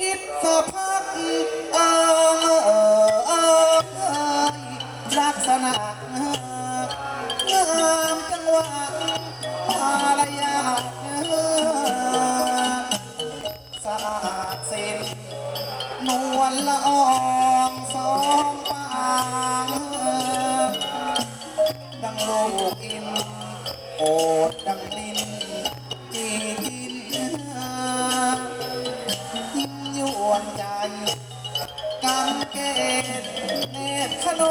อิษสะพักเออเออเออเอยลักษณะงามจังหวะมารยาทสะอาดสิ้นนวลละอองสองปางดังโลกอินโอดดังลิน เกตเนตรขน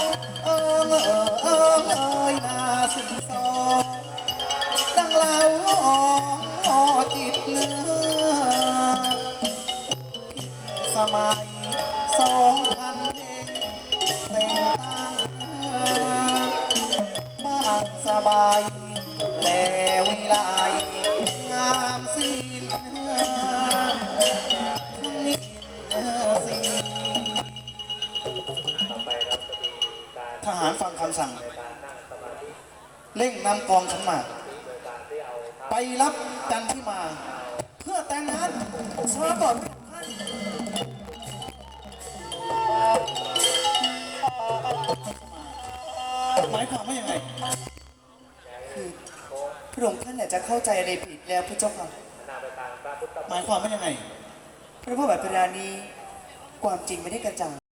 งเอิงเอิงเอิงเอยนาสิงโซดังเล่าออจิตเลือสมัยสองพันเพลงแต่งตั้งบ้านสบาย และวิไลงามสิ้น ทหารฟังคำสั่ง เร่งนำกองขันหมากไปรับจันที่มา เพื่อแต่งงานสาก่อนหมายความว่ายังไงพระองค์ท่านอาจจะเข้าใจอะไรผิดแล้วพระเจ้าค่ะหมายความว่ายังไงเพราะว่าแบบเวลานี้ความจริงไม่ได้กระจ่าง